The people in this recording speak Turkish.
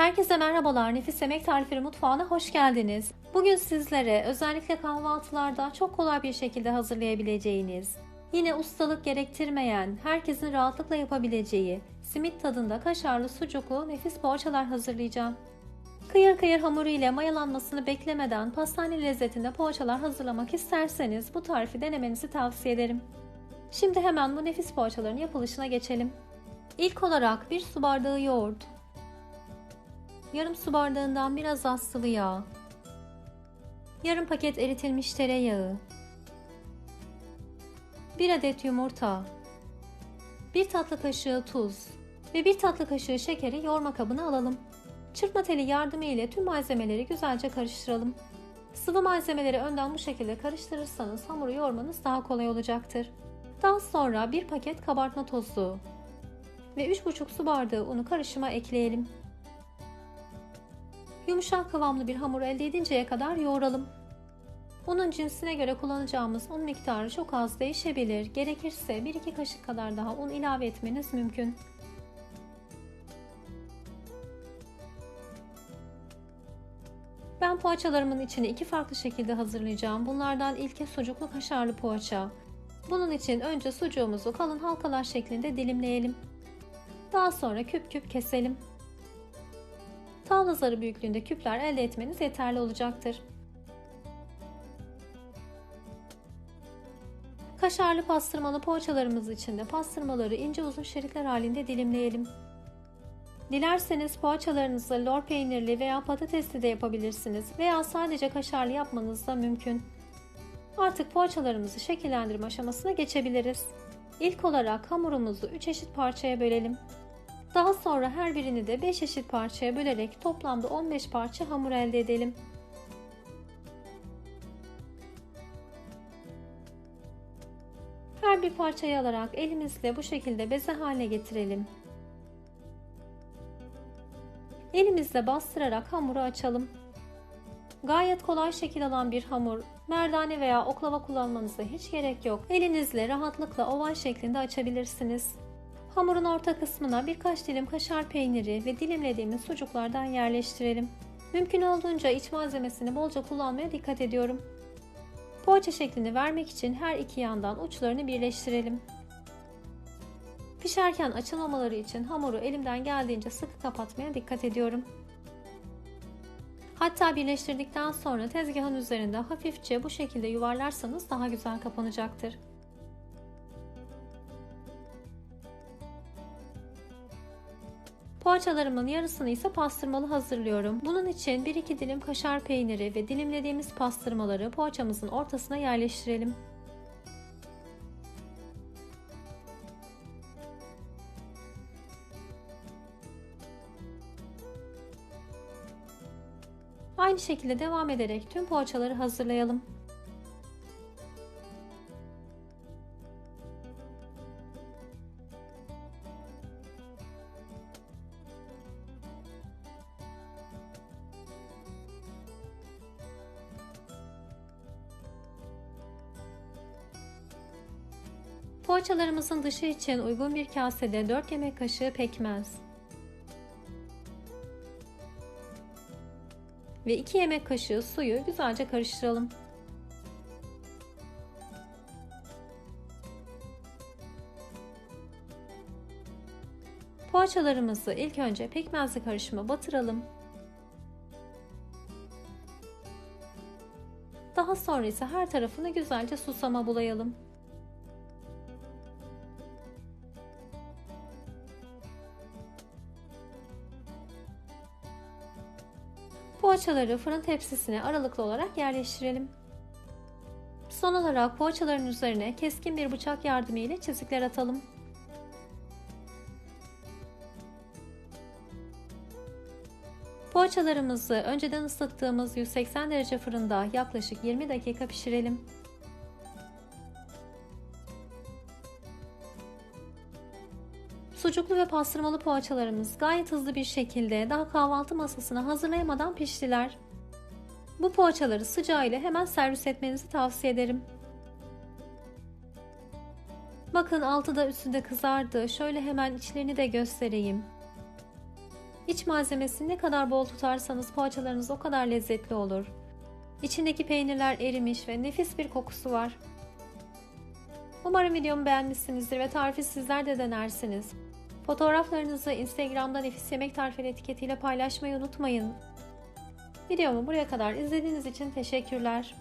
Herkese merhabalar. Nefis Yemek Tarifleri Mutfağı'na hoş geldiniz. Bugün sizlere özellikle kahvaltılarda çok kolay bir şekilde hazırlayabileceğiniz, yine ustalık gerektirmeyen, herkesin rahatlıkla yapabileceği, simit tadında kaşarlı sucuklu nefis poğaçalar hazırlayacağım. Kıyır kıyır hamuru ile mayalanmasını beklemeden pastane lezzetinde poğaçalar hazırlamak isterseniz bu tarifi denemenizi tavsiye ederim. Şimdi hemen bu nefis poğaçaların yapılışına geçelim. İlk olarak bir su bardağı yoğurt, yarım su bardağından biraz az sıvı yağ, yarım paket eritilmiş tereyağı, bir adet yumurta, bir tatlı kaşığı tuz ve bir tatlı kaşığı şekeri yoğurma kabına alalım. Çırpma teli yardımı ile tüm malzemeleri güzelce karıştıralım. Sıvı malzemeleri önden bu şekilde karıştırırsanız hamuru yoğurmanız daha kolay olacaktır. Daha sonra bir paket kabartma tozu ve 3,5 su bardağı unu karışıma ekleyelim. Yumuşak kıvamlı bir hamur elde edinceye kadar yoğuralım. Unun cinsine göre kullanacağımız un miktarı çok az değişebilir. Gerekirse 1-2 kaşık kadar daha un ilave etmeniz mümkün. Ben poğaçalarımın içini iki farklı şekilde hazırlayacağım. Bunlardan ilki sucuklu kaşarlı poğaça. Bunun için önce sucuğumuzu kalın halkalar şeklinde dilimleyelim. Daha sonra küp küp keselim. Tavla zarı büyüklüğünde küpler elde etmeniz yeterli olacaktır. Kaşarlı pastırmalı poğaçalarımız için de pastırmaları ince uzun şeritler halinde dilimleyelim. Dilerseniz poğaçalarınızı lor peynirli veya patatesli de yapabilirsiniz veya sadece kaşarlı yapmanız da mümkün. Artık poğaçalarımızı şekillendirme aşamasına geçebiliriz. İlk olarak hamurumuzu 3 eşit parçaya bölelim. Daha sonra her birini de 5 eşit parçaya bölerek toplamda 15 parça hamur elde edelim. Her bir parçayı alarak elimizle bu şekilde beze haline getirelim. Elimizle bastırarak hamuru açalım. Gayet kolay şekil alan bir hamur, merdane veya oklava kullanmanıza hiç gerek yok. Elinizle rahatlıkla oval şeklinde açabilirsiniz. Hamurun orta kısmına birkaç dilim kaşar peyniri ve dilimlediğimiz sucuklardan yerleştirelim. Mümkün olduğunca iç malzemesini bolca kullanmaya dikkat ediyorum. Poğaça şeklini vermek için her iki yandan uçlarını birleştirelim. Pişerken açılmamaları için hamuru elimden geldiğince sıkı kapatmaya dikkat ediyorum. Hatta birleştirdikten sonra tezgahın üzerinde hafifçe bu şekilde yuvarlarsanız daha güzel kapanacaktır. Poğaçalarımın yarısını ise pastırmalı hazırlıyorum. Bunun için 1-2 dilim kaşar peyniri ve dilimlediğimiz pastırmaları poğaçamızın ortasına yerleştirelim. Aynı şekilde devam ederek tüm poğaçaları hazırlayalım. Poğaçalarımızın dışı için uygun bir kasede 4 yemek kaşığı pekmez ve 2 yemek kaşığı suyu güzelce karıştıralım. Poğaçalarımızı ilk önce pekmezli karışıma batıralım. Daha sonra ise her tarafını güzelce susama bulayalım. Poğaçaları fırın tepsisine aralıklı olarak yerleştirelim. Son olarak poğaçaların üzerine keskin bir bıçak yardımıyla çizikler atalım. Poğaçalarımızı önceden ıslattığımız 180 derece fırında yaklaşık 20 dakika pişirelim. Sucuklu ve pastırmalı poğaçalarımız gayet hızlı bir şekilde daha kahvaltı masasına hazırlayamadan piştiler. Bu poğaçaları sıcağıyla hemen servis etmenizi tavsiye ederim. Bakın altı da üstü de kızardı. Şöyle hemen içlerini de göstereyim. İç malzemesini ne kadar bol tutarsanız poğaçalarınız o kadar lezzetli olur. İçindeki peynirler erimiş ve nefis bir kokusu var. Umarım videomu beğenmişsinizdir ve tarifi sizler de denersiniz. Fotoğraflarınızı Instagram'da Nefis Yemek Tarifleri etiketiyle paylaşmayı unutmayın. Videomu buraya kadar izlediğiniz için teşekkürler.